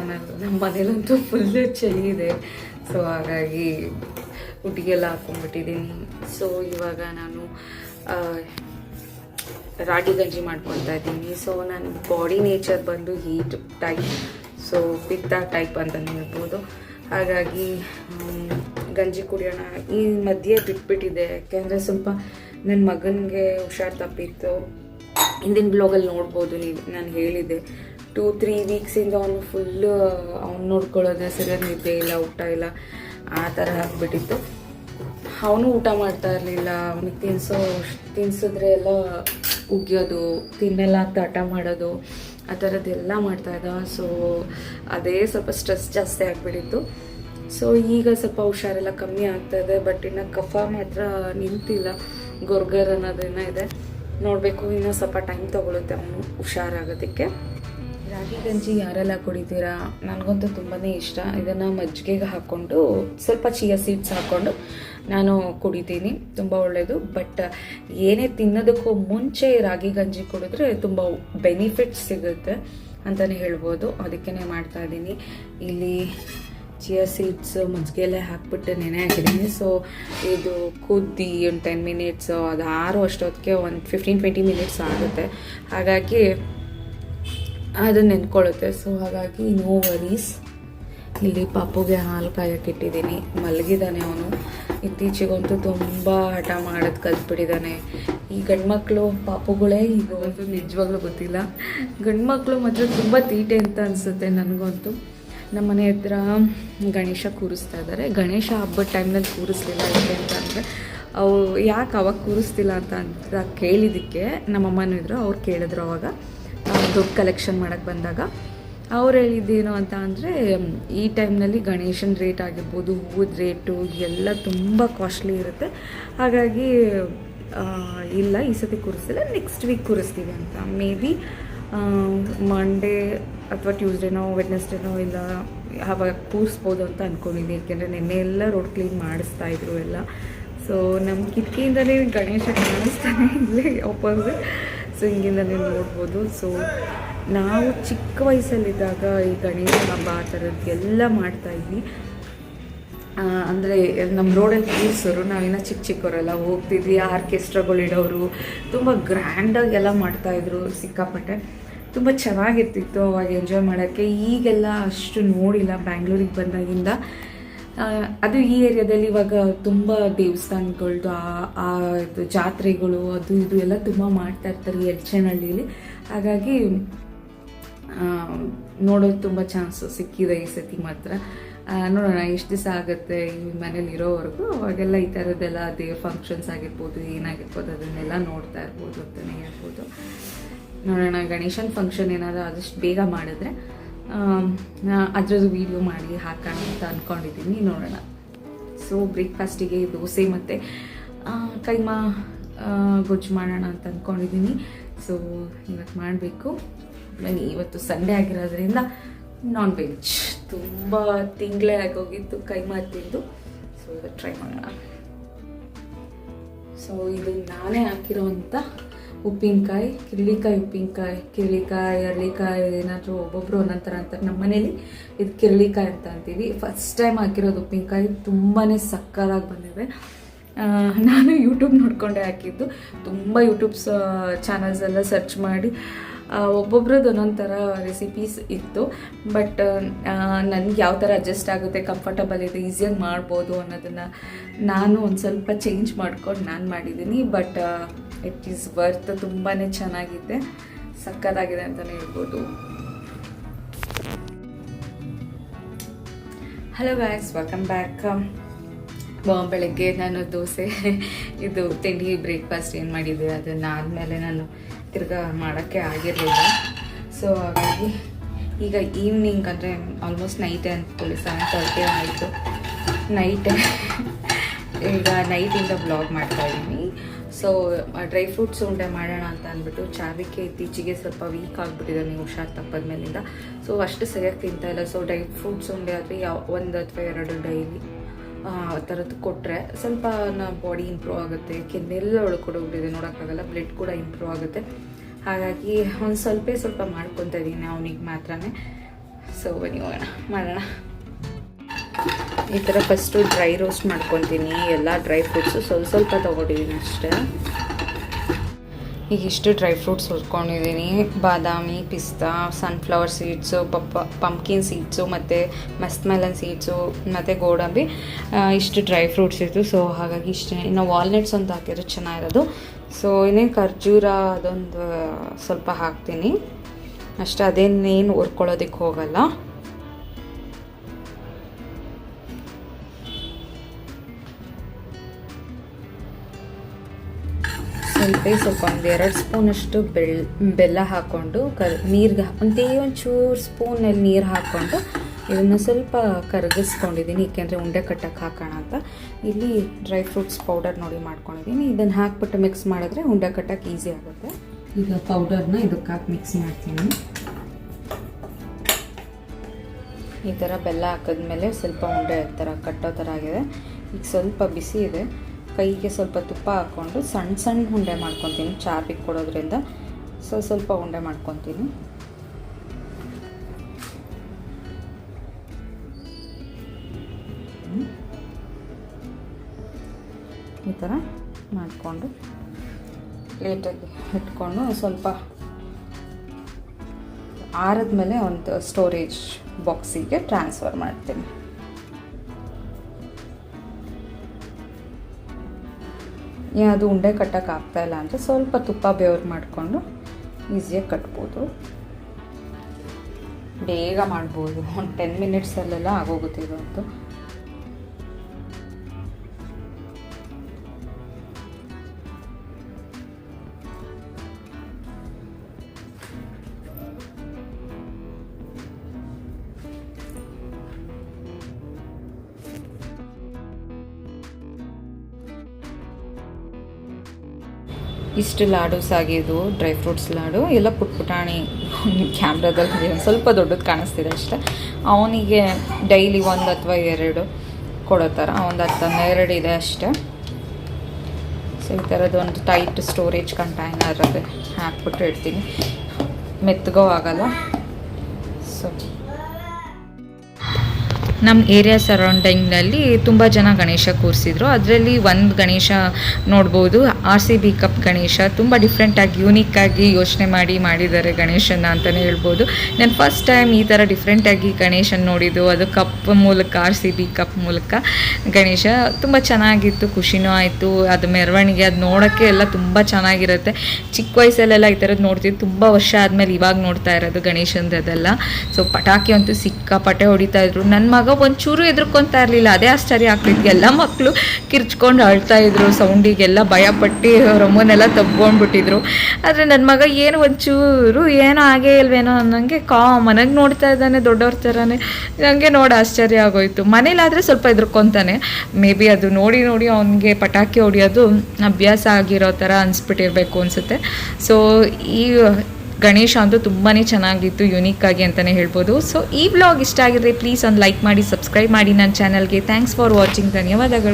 Channel ನಮ್ಮ ಮನೇಲಂತೂ full ಚಳಿ ಇದೆ. ಸೊ ಹಾಗಾಗಿ ಹುಟ್ಟಿಗೆಲ್ಲ ಹಾಕೊಂಡ್ಬಿಟ್ಟಿದ್ದೀನಿ. ಸೊ ಇವಾಗ ನಾನು ರಾಗಿ ಗಂಜಿ ಮಾಡ್ಕೊತಾ ಇದ್ದೀನಿ. ಸೊ ನನ್ನ ಬಾಡಿ ನೇಚರ್ ಬಂದು ಹೀಟ್ ಟೈಪ್ ಸೊ ಪಿತ್ತ ಟೈಪ್ ಅಂತ ಹೇಳ್ಬೋದು. ಹಾಗಾಗಿ ಗಂಜಿ ಕುಡಿಯೋಣ. ಈ ಮಧ್ಯೆ ಬಿಟ್ಬಿಟ್ಟಿದೆ. ಯಾಕೆಂದರೆ ಸ್ವಲ್ಪ ನನ್ನ ಮಗನಿಗೆ ಹುಷಾರು ತಪ್ಪಿತ್ತು. ಹಿಂದಿನ ಬ್ಲಾಗಲ್ಲಿ ನೋಡ್ಬೋದು ನೀವು ನಾನು ಹೇಳಿದ್ದೆ. ಟೂ ತ್ರೀ ವೀಕ್ಸಿಂದ ಅವನು ಫುಲ್ಲು ಅವ್ನು ನೋಡ್ಕೊಳ್ಳೋದು ಸರಿಯಾಗಿ ನಿದ್ದೆ ಇಲ್ಲ, ಊಟ ಇಲ್ಲ, ಆ ಥರ ಆಗಿಬಿಟ್ಟಿತ್ತು. ಅವನು ಊಟ ಮಾಡ್ತಾ ಇರಲಿಲ್ಲ, ಅವನಿಗೆ ತಿನ್ಸೋ, ತಿನ್ಸಿದ್ರೆ ಎಲ್ಲ ಉಗಿಯೋದು, ತಿನ್ನೆಲ್ಲ ಅಂತ ಮಾಡೋದು, ಆ ಮಾಡ್ತಾ ಇದ್ದ. ಸೊ ಅದೇ ಸ್ವಲ್ಪ ಸ್ಟ್ರೆಸ್ ಜಾಸ್ತಿ ಆಗಿಬಿಟ್ಟಿತ್ತು. ಸೊ ಈಗ ಸ್ವಲ್ಪ ಹುಷಾರೆಲ್ಲ ಕಮ್ಮಿ ಆಗ್ತಾ ಇದೆ ಬಟ್ ಇನ್ನು ಕಫ ಮಾತ್ರ ನಿಂತಿಲ್ಲ. ಗೊರ್ಗರ್ ಅನ್ನೋದೇನೋ ಇದೆ. ನೋಡಬೇಕು, ಇನ್ನೂ ಸ್ವಲ್ಪ ಟೈಮ್ ತೊಗೊಳುತ್ತೆ ಅವನು ಹುಷಾರಾಗೋದಕ್ಕೆ. ರಾಗಿ ಗಂಜಿ ಯಾರೆಲ್ಲ ಕುಡಿತೀರಾ? ನನಗಂತೂ ತುಂಬಾ ಇಷ್ಟ. ಇದನ್ನು ಮಜ್ಜಿಗೆಗೆ ಹಾಕ್ಕೊಂಡು ಸ್ವಲ್ಪ ಚಿಯಾ ಸೀಡ್ಸ್ ಹಾಕ್ಕೊಂಡು ನಾನು ಕುಡಿತೀನಿ. ತುಂಬ ಒಳ್ಳೆಯದು ಬಟ್ ಏನೇ ತಿನ್ನೋದಕ್ಕೂ ಮುಂಚೆ ರಾಗಿ ಗಂಜಿ ಕುಡಿದ್ರೆ ತುಂಬ ಬೆನಿಫಿಟ್ಸ್ ಸಿಗುತ್ತೆ ಅಂತಲೇ ಹೇಳ್ಬೋದು. ಅದಕ್ಕೇ ಮಾಡ್ತಾ ಇದ್ದೀನಿ. ಇಲ್ಲಿ ಚಿಯಾ ಸೀಡ್ಸ್ ಮಜ್ಜಿಗೆಲ್ಲ ಹಾಕ್ಬಿಟ್ಟು ನೆನೆ ಹಾಕಿದ್ದೀನಿ. ಸೊ ಇದು ಕುದ್ದಿ ಒಂದು ಟೆನ್ ಮಿನಿಟ್ಸು ಅದು ಆರು ಅಷ್ಟೊತ್ತಿಗೆ ಒಂದು ಫಿಫ್ಟೀನ್ ಟ್ವೆಂಟಿ ಮಿನಿಟ್ಸ್ ಆಗುತ್ತೆ. ಹಾಗಾಗಿ ಅದು ನೆನ್ಕೊಳ್ಳುತ್ತೆ. ಸೊ ಹಾಗಾಗಿ ನೋ ವರೀಸ್ ಇಲ್ಲಿ ಪಾಪುಗೆ ಹಾಲು ಕಾಯಕ್ಕೆ ಇಟ್ಟಿದ್ದೀನಿ ಮಲಗಿದ್ದಾನೆ ಅವನು. ಇತ್ತೀಚೆಗಂತೂ ತುಂಬ ಹಠ ಮಾಡೋದು ಕಲ್ತ್ಬಿಟ್ಟಿದ್ದಾನೆ. ಈ ಗಂಡ್ಮಕ್ಳು ಪಾಪುಗಳೇ ಈಗ ಒಂದು ನಿಜವಾಗ್ಲೂ ಗೊತ್ತಿಲ್ಲ. ಗಂಡ್ಮಕ್ಳು ಮಾತ್ರ ತುಂಬ ತೀಟೆ ಅಂತ ಅನಿಸುತ್ತೆ ನನಗಂತೂ. ನಮ್ಮ ಮನೆ ಹತ್ರ ಗಣೇಶ ಕೂರಿಸ್ತಾ ಇದ್ದಾರೆ ಗಣೇಶ ಹಬ್ಬದ ಟೈಮ್ನಲ್ಲಿ ಕೂರಿಸ್ಲಿಲ್ಲ ಯಾಕೆ ಅಂತ ಅಂದರೆ, ಅವು ಯಾಕೆ ಅವಾಗ ಕೂರಿಸ್ತಿಲ್ಲ ಅಂತ ಅಂತ ಕೇಳಿದ್ದಕ್ಕೆ ನಮ್ಮಮ್ಮನೂ ಇದ್ರು. ಅವ್ರು ಕೇಳಿದ್ರು ಅವಾಗ. ದುಡ್ಡು ಕಲೆಕ್ಷನ್ ಮಾಡೋಕ್ಕೆ ಬಂದಾಗ, ಅವ್ರು ಹೇಳಿದ್ದೇನು ಅಂತ ಅಂದರೆ ಈ ಟೈಮ್ನಲ್ಲಿ ಗಣೇಶನ ರೇಟ್ ಆಗಿರ್ಬೋದು, ಹೂವದ ರೇಟು ಎಲ್ಲ ತುಂಬ ಕಾಸ್ಟ್ಲಿ ಇರುತ್ತೆ. ಹಾಗಾಗಿ ಇಲ್ಲ, ಈ ಸತಿ ಕೂರಿಸಿಲ್ಲ ನೆಕ್ಸ್ಟ್ ವೀಕ್ ಕೂರಿಸ್ತೀವಿ ಅಂತ. ಮೇ ಬಿ ಮಂಡೇ ಅಥವಾ ಟ್ಯೂಸ್ಡೇನೋ ವೆಡ್ನೆಸ್ಡೇನೋ ಇಲ್ಲ ಆವಾಗ ಕೂರಿಸ್ಬೋದು ಅಂತ ಅಂದ್ಕೊಂಡಿದ್ದೀನಿ ಯಾಕೆಂದರೆ ನಿನ್ನೆ ಎಲ್ಲ ರೋಡ್ ಕ್ಲೀನ್ ಮಾಡಿಸ್ತಾ ಇದ್ರು ಎಲ್ಲ. ಸೊ ನಮ್ಮ ಕಿಟಕಿಯಿಂದಲೇ ಗಣೇಶ ಕಾಣಿಸ್ತಾನೆ, ಇಲ್ಲೇ ಅಪೋಸಿಟ್ ಸೊ ನೋಡ್ಬೋದು. ಸೊ ನಾವು ಚಿಕ್ಕ ವಯಸ್ಸಲ್ಲಿದ್ದಾಗ ಈ ಗಣೇಶ ಹಬ್ಬ ಆ ಥರದ್ದು ಎಲ್ಲ ಮಾಡ್ತಾಯಿದ್ವಿ ಅಂದರೆ ನಮ್ಮ ರೋಡಲ್ಲಿ ಕೂರಿಸೋರು ನಾವಿನ್ನ ಚಿಕ್ಕ ಚಿಕ್ಕವರೆಲ್ಲ ಹೋಗ್ತಿದ್ವಿ, ಆರ್ಕೆಸ್ಟ್ರಾಗಳು ಇಡೋರು, ತುಂಬ ಗ್ರ್ಯಾಂಡಾಗಿ ಎಲ್ಲ ಮಾಡ್ತಾಯಿದ್ರು ಸಿಕ್ಕಾಪಟ್ಟೆ. ತುಂಬ ಚೆನ್ನಾಗಿರ್ತಿತ್ತು ಅವಾಗ ಎಂಜಾಯ್ ಮಾಡೋಕ್ಕೆ. ಈಗೆಲ್ಲ ಅಷ್ಟು ನೋಡಿಲ್ಲ. ಬ್ಯಾಂಗ್ಳೂರಿಗೆ ಬಂದಾಗಿಂದ ಅದು ಈ ಏರಿಯಾದಲ್ಲಿ ಇವಾಗ ತುಂಬ ದೇವಸ್ಥಾನಗಳದ್ದು ಆ- ಆ ಇದು ಜಾತ್ರೆಗಳು, ಅದು ಇದು ಎಲ್ಲ ತುಂಬ ಮಾಡ್ತಾ ಇರ್ತಾರೆ ಎಲ್ಚನಹಳ್ಳಿಲಿ. ಹಾಗಾಗಿ ನೋಡೋದು ತುಂಬ ಚಾನ್ಸು ಸಿಕ್ಕಿದೆ ಈ ಸತಿ ಮಾತ್ರ. ನೋಡೋಣ, ಎಷ್ಟು ದಿವಸ ಆಗುತ್ತೆ ಈ ಮನೇಲಿ ಇರೋವರೆಗೂ. ಅವಾಗೆಲ್ಲ ಈ ಥರದ್ದೆಲ್ಲ ದೇವ್ರ ಫಂಕ್ಷನ್ಸ್ ಆಗಿರ್ಬೋದು, ಏನಾಗಿರ್ಬೋದು, ಅದನ್ನೆಲ್ಲ ನೋಡ್ತಾ ಇರ್ಬೋದು ಅಂತಲೇ ಹೇಳ್ಬೋದು. ನೋಡೋಣ, ಗಣೇಶನ ಫಂಕ್ಷನ್ ಏನಾದರೂ ಆದಷ್ಟು ಬೇಗ ಮಾಡಿದ್ರೆ. ಅದರದ್ದು ವೀಡಿಯೋ ಮಾಡಿ ಹಾಕೋಣ ಅಂತ ಅಂದ್ಕೊಂಡಿದ್ದೀನಿ ನೋಡೋಣ. ಸೊ ಬ್ರೇಕ್ಫಾಸ್ಟಿಗೆ ದೋಸೆ ಮತ್ತು ಕೈಮಾ ಗೊಜ್ಜು ಮಾಡೋಣ ಅಂತ ಅಂದ್ಕೊಂಡಿದ್ದೀನಿ ಸೊ ಇವತ್ತು ಮಾಡಬೇಕು. ಬನ್ನಿ, ಇವತ್ತು ಸಂಡೇ ಆಗಿರೋದ್ರಿಂದ ನಾನ್ ವೆಜ್ ತುಂಬ ತಿಂಗಳೇ ಆಗೋಗಿತ್ತು ಕೈಮಾ ತಿಂದು. ಸೊ ಇವತ್ತು ಟ್ರೈ ಮಾಡೋಣ. ಸೊ ಇದು ನಾನೇ ಹಾಕಿರೋವಂಥ ಉಪ್ಪಿನಕಾಯಿ ಕಿರ್ಳಿಕಾಯಿ ಉಪ್ಪಿನಕಾಯಿ ಕಿರ್ಳಿಕಾಯಿ ಅರಳಿಕಾಯಿ ಏನಾದರೂ ಒಬ್ಬೊಬ್ಬರು ಒಂದೊಂದು ಥರ ಅಂತಾರೆ ನಮ್ಮ ಮನೇಲಿ ಇದು ಕಿರ್ಳಿಕಾಯಿ ಅಂತ ಅಂತೀವಿ. ಫಸ್ಟ್ ಟೈಮ್ ಹಾಕಿರೋದು ಉಪ್ಪಿನಕಾಯಿ ತುಂಬಾ ಸಕ್ಕದಾಗಿ ಬಂದಿದೆ. ನಾನು ಯೂಟ್ಯೂಬ್ ನೋಡಿಕೊಂಡೆ ಹಾಕಿದ್ದು. ತುಂಬ ಯೂಟ್ಯೂಬ್ಸ್ ಚಾನಲ್ಸ್ ಎಲ್ಲ ಸರ್ಚ್ ಮಾಡಿ ಒಬ್ಬೊಬ್ರದ್ದು ಒಂದೊಂದು ಥರ ರೆಸಿಪೀಸ್ ಇತ್ತು ಬಟ್ ನನಗೆ ಯಾವ ಥರ ಅಡ್ಜಸ್ಟ್ ಆಗುತ್ತೆ ಕಂಫರ್ಟಬಲ್ ಇದೆ ಈಸಿಯಾಗಿ ಮಾಡ್ಬೋದು ಅನ್ನೋದನ್ನು ನಾನು ಒಂದು ಸ್ವಲ್ಪ ಚೇಂಜ್ ಮಾಡ್ಕೊಂಡು ನಾನು ಮಾಡಿದ್ದೀನಿ. ಬಟ್ ಇಟ್ ಈಸ್ ವರ್ತ್ ತುಂಬಾ ಚೆನ್ನಾಗಿದೆ. ಸಕ್ಕತ್ತಾಗಿದೆ ಅಂತಲೇ ಹೇಳ್ಬೋದು. ಹಲೋ ಗಾಯ್ಸ್ ವೆಲ್ಕಮ್ ಬ್ಯಾಕ್ ಬೆಳಗ್ಗೆ ನಾನು ದೋಸೆ, ಇದು ತಿಂಡಿ ಬ್ರೇಕ್ಫಾಸ್ಟ್ ಏನು ಮಾಡಿದ್ದೆ, ಅದನ್ನು ಆದಮೇಲೆ ನಾನು ತಿರ್ಗಾ ಮಾಡೋಕ್ಕೆ ಆಗಿರಲಿಲ್ಲ. ಸೊ ಹಾಗಾಗಿ ಈಗ ಈವ್ನಿಂಗ್ ಅಂದರೆ ಆಲ್ಮೋಸ್ಟ್ ನೈಟೇ ಅಂದ್ಕೊಳ್ಳಿ ಸೆವೆನ್ ತರ್ಟಿ ಆಯಿತು. ನೈಟೇ ಈಗ ನೈಟಿಂದ ಬ್ಲಾಗ್ ಮಾಡ್ತಾ ಇದ್ದೀನಿ ಸೊ ಡ್ರೈ ಫ್ರೂಟ್ಸ್ ಉಂಡೆ ಮಾಡೋಣ ಅಂತ ಅಂದ್ಬಿಟ್ಟು ಚಾವಿಕೆ ಇತ್ತೀಚೆಗೆ ಸ್ವಲ್ಪ ವೀಕ್ ಆಗಿಬಿಟ್ಟಿದೆ, ನೀವು ಹುಷಾರು ತಪ್ಪದ ಮೇಲಿಂದ. ಸೊ ಅಷ್ಟು ಸರಿಯಾಗಿ ತಿಂತಾ ಇಲ್ಲ. ಸೊ ಡ್ರೈ ಫ್ರೂಟ್ಸ್ ಉಂಡೆ ಆದರೆ ಯಾವ, ಒಂದು ಅಥವಾ ಎರಡು ಡೈಲಿ ಆ ಥರದ್ದು ಕೊಟ್ಟರೆ ಸ್ವಲ್ಪ ನಮ್ಮ ಬಾಡಿ ಇಂಪ್ರೂವ್ ಆಗುತ್ತೆ. ಕೆನ್ನೆಲ್ಲ ಒಳ್ಕೊಂಡೋಗ್ಬಿಟ್ಟಿದೆ ನೋಡೋಕ್ಕಾಗಲ್ಲ. ಬ್ಲಡ್ ಕೂಡ ಇಂಪ್ರೂವ್ ಆಗುತ್ತೆ. ಹಾಗಾಗಿ ಒಂದು ಸ್ವಲ್ಪ ಸ್ವಲ್ಪ ಮಾಡ್ಕೊತಾ ಇದ್ದೀನಿ ಅವನಿಗೆ ಮಾತ್ರನೇ. ಸೊ ಬನ್ನಿ ಹೋಗೋಣ, ಮಾಡೋಣ. ಈ ಥರ ಫಸ್ಟು ಡ್ರೈ ರೋಸ್ಟ್ ಮಾಡ್ಕೊತೀನಿ. ಎಲ್ಲ ಡ್ರೈ ಫ್ರೂಟ್ಸು ಸ್ವಲ್ಪ ಸ್ವಲ್ಪ ತೊಗೊಂಡಿದ್ದೀನಿ ಅಷ್ಟೇ. ಈಗ ಇಷ್ಟು ಡ್ರೈ ಫ್ರೂಟ್ಸ್ ಹುರ್ಕೊಂಡಿದ್ದೀನಿ ಬಾದಾಮಿ, ಪಿಸ್ತಾ ಸನ್ಫ್ಲವರ್ ಸೀಡ್ಸು ಪಪ್ಪ ಪಂಪ್ಕಿನ್ ಸೀಡ್ಸು ಮತ್ತು ಮಸ್ತ್ ಮೆಲನ್ ಸೀಡ್ಸು ಮತ್ತು ಗೋಡಂಬಿ ಇಷ್ಟು ಡ್ರೈ ಫ್ರೂಟ್ಸ್ ಇತ್ತು. ಸೊ ಹಾಗಾಗಿ ಇಷ್ಟೇ. ಇನ್ನು ವಾಲ್ನಟ್ಸ್ ಒಂದು ಹಾಕಿದ್ರೆ ಚೆನ್ನಾಗಿರೋದು. ಸೊ ಇನ್ನೇನು ಖರ್ಜೂರ ಅದೊಂದು ಸ್ವಲ್ಪ ಹಾಕ್ತೀನಿ. ಅಷ್ಟೇ ಅದೇನೇನು ಹುರ್ಕೊಳ್ಳೋದಕ್ಕೆ ಹೋಗಲ್ಲ. ಸ್ವಲ್ಪ ಸ್ವಲ್ಪ ಒಂದು ಎರಡು ಸ್ಪೂನಷ್ಟು ಬೆಳ್ ಬೆಲ್ಲ ಹಾಕ್ಕೊಂಡು ಕರ್ ನೀರಿಗೆ ಒಂದು ಒಂಚೂರು ಸ್ಪೂನಲ್ಲಿ ನೀರು ಹಾಕ್ಕೊಂಡು ಇದನ್ನು ಸ್ವಲ್ಪ ಕರಗಿಸ್ಕೊಂಡಿದ್ದೀನಿ ಏಕೆಂದರೆ ಉಂಡೆ ಕಟ್ಟಕ್ಕೆ ಹಾಕೋಣ ಅಂತ. ಇಲ್ಲಿ ಡ್ರೈ ಫ್ರೂಟ್ಸ್ ಪೌಡರ್ ನೋಡಿ ಮಾಡ್ಕೊಂಡಿದ್ದೀನಿ ಇದನ್ನು ಹಾಕ್ಬಿಟ್ಟು ಮಿಕ್ಸ್ ಮಾಡಿದ್ರೆ ಉಂಡೆ ಕಟ್ಟಕ್ಕೆ ಈಸಿ ಆಗುತ್ತೆ. ಈಗ ಪೌಡರ್ನ ಇದಕ್ಕೆ ಹಾಕಿ ಮಿಕ್ಸ್ ಮಾಡ್ತೀನಿ. ಈ ಥರ ಬೆಲ್ಲ ಹಾಕಿದ್ಮೇಲೆ ಸ್ವಲ್ಪ ಉಂಡೆ ಥರ ಕಟ್ಟೋ ಥರ ಆಗಿದೆ. ಈಗ ಸ್ವಲ್ಪ ಬಿಸಿ ಇದೆ. ಕೈಗೆ ಸ್ವಲ್ಪ ತುಪ್ಪ ಹಾಕ್ಕೊಂಡು ಸಣ್ಣ ಸಣ್ಣ ಉಂಡೆ ಮಾಡ್ಕೊತೀನಿ ಚಾಪಿಗೆ ಕೊಡೋದ್ರಿಂದ. ಸೊ, ಸ್ವಲ್ಪ ಉಂಡೆ ಮಾಡ್ಕೊತೀನಿ. ಈ ಥರ ಮಾಡಿಕೊಂಡು ಪ್ಲೇಟಲ್ಲಿ ಇಟ್ಕೊಂಡು ಸ್ವಲ್ಪ ಆರಿದ್ಮೇಲೆ ಒಂದು ಸ್ಟೋರೇಜ್ ಬಾಕ್ಸಿಗೆ ಟ್ರಾನ್ಸ್ಫರ್ ಮಾಡ್ತೀನಿ. ಅದು ಉಂಡೆ ಕಟ್ಟಕ್ಕೆ ಆಗ್ತಾ ಇಲ್ಲ ಅಂದರೆ ಸ್ವಲ್ಪ ತುಪ್ಪ ಬೇವ್ರು ಮಾಡಿಕೊಂಡು ಈಸಿಯಾಗಿ ಕಟ್ಬೋದು. ಬೇಗ ಮಾಡ್ಬೋದು. ಒಂದು ಟೆನ್ ಮಿನಿಟ್ಸಲ್ಲೆಲ್ಲ ಆಗೋಗುತ್ತೆ ಇದು ಇಷ್ಟು ಲಾಡೂಸ್ ಆಗಿದ್ದು ಡ್ರೈ ಫ್ರೂಟ್ಸ್ ಲಾಡು, ಎಲ್ಲ ಪುಟ್ ಪುಟಾಣಿ ಕ್ಯಾಮ್ರಾದಲ್ಲಿ ಸ್ವಲ್ಪ ದೊಡ್ಡದು ಕಾಣಿಸ್ತಿದೆ ಅಷ್ಟೆ. ಅವನಿಗೆ ಡೈಲಿ ಒಂದು ಅಥವಾ ಎರಡು ಕೊಡೋ ಥರ ಒಂದು ಹತ್ತು ಹನ್ನೆರಡು ಇದೆ ಅಷ್ಟೆ. ಸೊ ಈ ಥರದ್ದು ಒಂದು ಟೈಟ್ ಸ್ಟೋರೇಜ್ ಕಂಟೈನರ್ ಅದೇ ಹಾಕ್ಬಿಟ್ಟು ಇಡ್ತೀನಿ. ಮೆತ್ತಗೋ ಆಗಲ್ಲ. ಸೊ ನಮ್ಮ ಏರಿಯಾ ಸರೌಂಡಿಂಗ್ನಲ್ಲಿ ತುಂಬ ಜನ ಗಣೇಶ ಕೂರಿಸಿದ್ರು. ಅದರಲ್ಲಿ ಒಂದು ಗಣೇಶ ನೋಡ್ಬೋದು R C B cup Ganesha. ತುಂಬ ಡಿಫ್ರೆಂಟಾಗಿ ಯೂನಿಕ್ಕಾಗಿ ಯೋಚನೆ ಮಾಡಿ ಮಾಡಿದ್ದಾರೆ ಗಣೇಶನ ಅಂತಲೇ ಹೇಳ್ಬೋದು. ನಾನು ಫಸ್ಟ್ ಟೈಮ್ ಈ ಥರ ಡಿಫ್ರೆಂಟಾಗಿ ಗಣೇಶನ ನೋಡಿದ್ದು. ಅದು ಕಪ್ ಮೂಲಕ ಆರ್ ಸಿ ಬಿ ಕಪ್ ಮೂಲಕ ಗಣೇಶ. ತುಂಬ ಚೆನ್ನಾಗಿತ್ತು, ಖುಷಿನೂ ಆಯಿತು. ಅದು ಮೆರವಣಿಗೆ, ಅದು ನೋಡೋಕ್ಕೆ ಎಲ್ಲ ತುಂಬ ಚೆನ್ನಾಗಿರುತ್ತೆ. ಚಿಕ್ಕ ವಯಸ್ಸಲ್ಲೆಲ್ಲ ಈ ಥರದ್ದು ನೋಡ್ತೀವಿ ತುಂಬ ವರ್ಷ ಆದಮೇಲೆ ಇವಾಗ ನೋಡ್ತಾ ಇರೋದು ಗಣೇಶಂದು ಅದೆಲ್ಲ ಸೊ ಪಟಾಕಿ ಅಂತೂ ಸಿಕ್ಕಾಪಟ್ಟೆ ಹೊಡಿತಾ ಇದ್ರು. ನನ್ನ ಮಗ ಒಂಚೂರು ಎದ್ರುಕೊಂತಾ ಇರಲಿಲ್ಲ. ಅದೇ ಆಶ್ಚರ್ಯ ಆಗ್ತಿತ್ತು. ಎಲ್ಲ ಮಕ್ಕಳು ಕಿರ್ಚ್ಕೊಂಡು ಅಳ್ತಾ ಇದ್ರು. ಸೌಂಡಿಗೆಲ್ಲ ಭಯಪಟ್ಟು ರೊಮ್ಮನೆಲ್ಲ ತಬ್ಕೊಂಡ್ಬಿಟ್ಟಿದ್ರು. ಆದರೆ ನನ್ನ ಮಗ ಏನು ಒಂಚೂರು ಏನೋ ಆಗೇ ಇಲ್ವೇನೋ ಅನ್ನಂಗೆ ಕಾಮನಾಗಿ ನೋಡ್ತಾ ಇದ್ದಾನೆ ದೊಡ್ಡವ್ರ ಥರನೇ. ನನಗೆ ನೋಡಿ ಆಶ್ಚರ್ಯ ಆಗೋಯ್ತು. ಮನೇಲಾದರೆ ಸ್ವಲ್ಪ ಎದುರ್ಕೊತಾನೆ. ಮೇ ಬಿ ಅದು ನೋಡಿ ನೋಡಿ ಅವನಿಗೆ ಪಟಾಕಿ ಹೊಡಿಯೋದು ಅಭ್ಯಾಸ ಆಗಿರೋ ಥರ ಅನಿಸ್ಬಿಟ್ಟಿರ್ಬೇಕು ಅನಿಸುತ್ತೆ. ಸೊ ಈ ಗಣೇಶ ಅಂತೂ ತುಂಬಾ ಚೆನ್ನಾಗಿತ್ತು ಯುನೀಕ್ ಆಗಿ ಅಂತಲೇ ಹೇಳ್ಬೋದು. ಸೊ ಈ ಬ್ಲಾಗ್ ಇಷ್ಟ ಆಗಿದ್ರೆ ಪ್ಲೀಸ್ ಒಂದು ಲೈಕ್ ಮಾಡಿ ಸಬ್ಸ್ಕ್ರೈಬ್ ಮಾಡಿ ನನ್ನ ಚಾನಲ್ಗೆ ಥ್ಯಾಂಕ್ಸ್ ಫಾರ್ ವಾಚಿಂಗ್ ಧನ್ಯವಾದಗಳು.